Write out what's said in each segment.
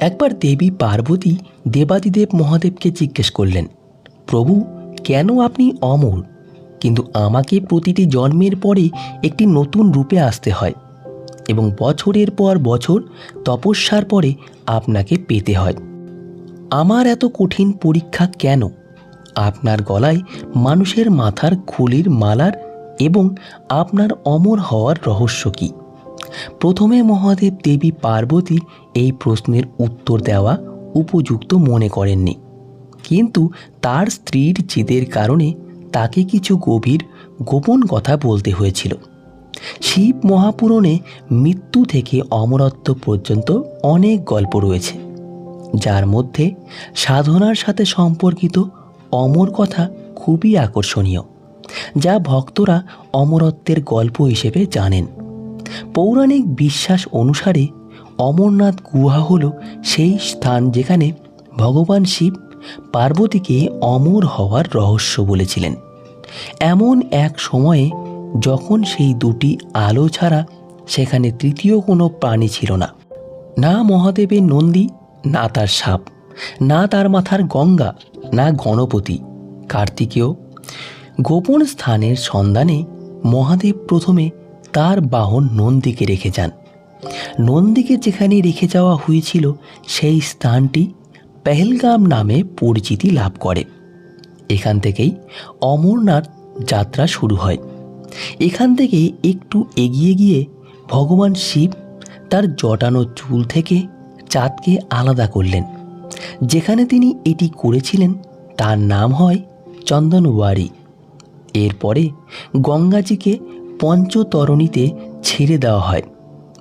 একবার দেবী পার্বতী দেবাদিদেব মহাদেবকে জিজ্ঞেস করলেন, প্রভু, কেন আপনি অমর? কিন্তু আমাকে প্রতিটি জন্মের পরে একটি নতুন রূপে আসতে হয় এবং বছরের পর বছর তপস্যার পরে আপনাকে পেতে হয়। আমার এত কঠিন পরীক্ষা কেন? আপনার গলায় মানুষের মাথার খুলির মালার এবং আপনার অমর হওয়ার রহস্য কী? প্রথমে মহাদেব দেবী পার্বতী এই প্রশ্নের উত্তর দেওয়া উপযুক্ত মনে করেননি। কিন্তু তার স্ত্রীর জেদের কারণে তাকে কিছু গভীর গোপন কথা বলতে হয়েছিল। শিব মহাপুরাণে মৃত্যু থেকে অমরত্ব পর্যন্ত অনেক গল্প রয়েছে, যার মধ্যে সাধনার সাথে সম্পর্কিত অমর কথা খুবই আকর্ষণীয়, যা ভক্তরা অমরত্বের গল্প হিসেবে জানেন। পৌরাণিক বিশ্বাস অনুসারে অমরনাথ গুহা হল সেই স্থান যেখানে ভগবান শিব পার্বতীকে অমর হওয়ার রহস্য বলেছিলেন। এমন এক সময়ে যখন সেই দুটি আলো ছাড়া সেখানে তৃতীয় কোনো প্রাণী ছিল না না মহাদেবের নন্দী, না তার সাপ, না তার মাথার গঙ্গা, না গণপতি, কার্তিকেয়। গোপন স্থানের সন্ধানে মহাদেব প্রথমে তার বাহন নন্দীকে রেখে যান। নন্দীকে যেখানে রেখে যাওয়া হয়েছিল, সেই স্থানটি পেহেলগাম নামে পরিচিতি লাভ করে। এখান থেকেই অমরনাথ যাত্রা শুরু হয়। এখান থেকে একটু এগিয়ে গিয়ে ভগবান শিব তার জটানো চুল থেকে চাঁদকে আলাদা করলেন। যেখানে তিনি এটি করেছিলেন, তার নাম হয় চন্দনওয়ারি এরপরে গঙ্গাজিকে পঞ্চতরণীতে ছেড়ে দেওয়া হয়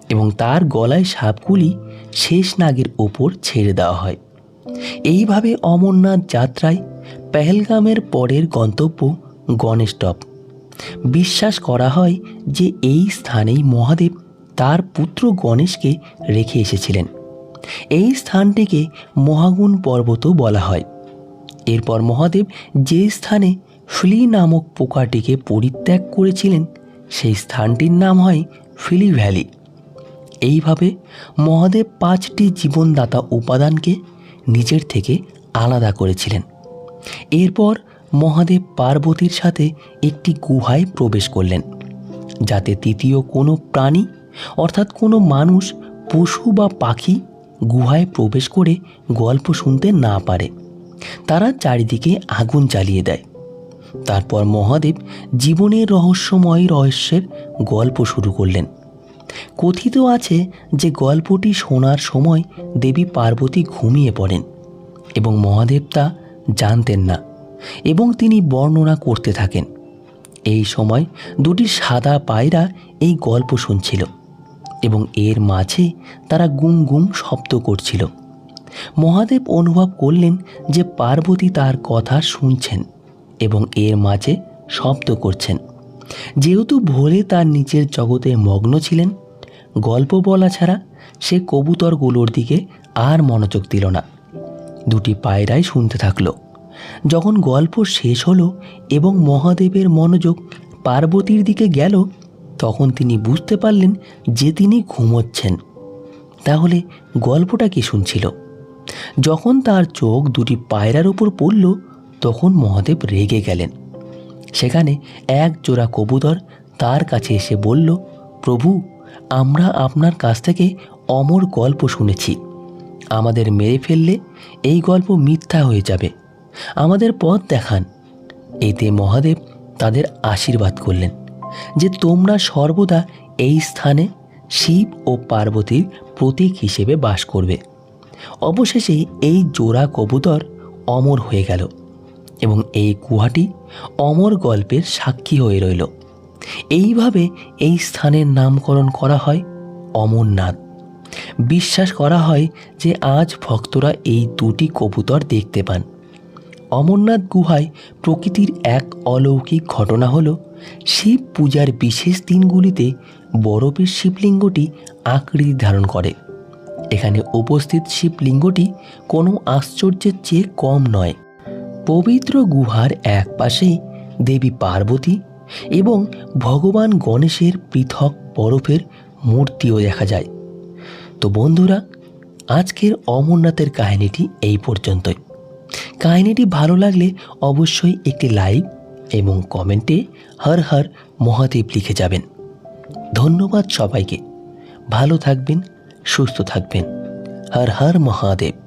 এবং তার গলায় সাপগুলি শেষ নাগের ওপর ছেড়ে দেওয়া হয়। এইভাবে অমরনাথ যাত্রায় পেহেলগামের পরের গন্তব্য গণেশ টপ বিশ্বাস করা হয় যে এই স্থানেই মহাদেব তার পুত্র গণেশকে রেখে এসেছিলেন। এই স্থানটিকে মহাগুণ পর্বতও বলা হয়। এরপর মহাদেব যে স্থানে ফ্লি নামক পোকাটিকে পরিত্যাগ করেছিলেন সেই স্থানটির নাম হয় ফিলি ভ্যালি। এইভাবে মহাদেব পাঁচটি জীবনদাতা উপাদানকে নিজের থেকে আলাদা করেছিলেন। এরপর মহাদেব পার্বতীর সাথে একটি গুহায় প্রবেশ করলেন, যাতে তৃতীয় কোনো প্রাণী অর্থাৎ কোনো মানুষ, পশু বা পাখি গুহায় প্রবেশ করে গল্প শুনতে না পারে। তারা চারিদিকে আগুন জ্বালিয়ে দেয়। তারপর মহাদেব জীবনের রহস্যময় রহস্যের গল্প শুরু করলেন। কথিত আছে যে গল্পটি শোনার সময় দেবী পার্বতী ঘুমিয়ে পড়েন এবং মহাদেব তা জানতেন না এবং তিনি বর্ণনা করতে থাকেন। এই সময় দুটি সাদা পায়রা এই গল্প শুনছিল এবং এর মাঝে তারা গুম গুম শব্দ করছিল। মহাদেব অনুভব করলেন যে পার্বতী তার কথা শুনছেন। এবং এর মাঝে শব্দ করছেন। যেহেতু ভোলে তার নিজের জগতে মগ্ন ছিলেন, গল্প বলা ছাড়া সে কবুতরগুলোর দিকে আর মনোযোগ দিল না। দুটি পায়রাই শুনতে থাকল। যখন গল্প শেষ হলো এবং মহাদেবের মনোযোগ পার্বতীর দিকে গেল, তখন তিনি বুঝতে পারলেন যে তিনি ঘুমোচ্ছেন। তাহলে গল্পটা কি শুনছিল? যখন তার চোখ দুটি পায়রার উপর পড়ল তখন মহাদেব রেগে গেলেন। সেখানে এক জোড়া কবুতর তার কাছে এসে বলল, প্রভু, আমরা আপনার কাছ থেকে অমর গল্প শুনেছি। আমাদের মেরে ফেললে এই গল্প মিথ্যা হয়ে যাবে। আমাদের পথ দেখান। এতে মহাদেব তাদের আশীর্বাদ করলেন যে তোমরা সর্বদা এই স্থানে শিব ও পার্বতীর প্রতীক হিসেবে বাস করবে। অবশেষে এই জোড়া কবুতর অমর হয়ে গেল। এবং এই গুহাটি অমর গল্পের সাক্ষী হয়ে রইল। এইভাবে এই স্থানের নামকরণ করা হয় অমরনাথ। বিশ্বাস করা হয় যে আজ ভক্তরা এই দুটি কবুতর দেখতে পান। অমরনাথ গুহায় প্রকৃতির এক অলৌকিক ঘটনা হল, শিব পূজার বিশেষ দিনগুলিতে বরফের শিবলিঙ্গটি আকৃতি ধারণ করে। এখানে উপস্থিত শিবলিঙ্গটি কোনো আশ্চর্যের চেয়ে কম নয়। পবিত্র গুহার এক পাশেই দেবী পার্বতী এবং ভগবান গণেশের পৃথক বরফের মূর্তিও দেখা যায়। তো বন্ধুরা, আজকের অমরনাথের কাহিনীটি এই পর্যন্তই। কাহিনীটি ভালো লাগলে অবশ্যই একটি লাইক এবং কমেন্টে হর হর মহাদেব লিখে যাবেন। ধন্যবাদ সবাইকে। ভালো থাকবেন, সুস্থ থাকবেন। হর হর মহাদেব।